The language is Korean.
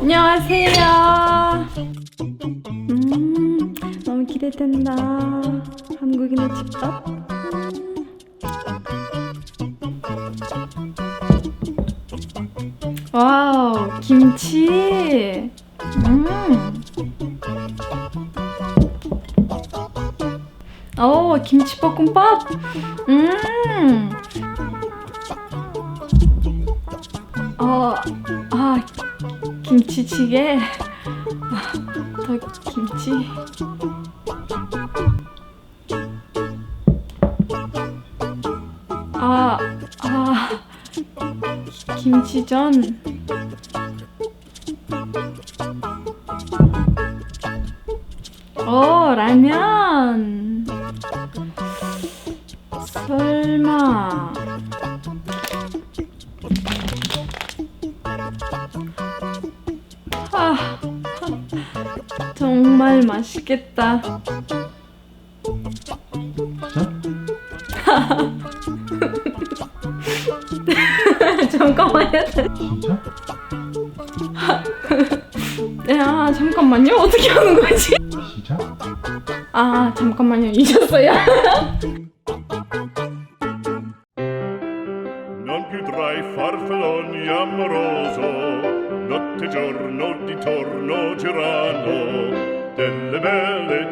안녕하세요. 음, 너무 기대된다. 한국인의 집밥. 와우, 김치. 음. 오, 김치볶음밥. 음. 어, 아, 김치찌개. 아, 더 김치. 아, 아, 김치전. 오, 라면. 설마. 아, 정말 맛있겠다. 잠깐만요. 진짜? 야, 잠깐만요. 어떻게 하는 거지? 시작? 아, 잠깐만요. 잊었어요. più tra i farfalloni amoroso notte e giorno d'intorno girano delle belle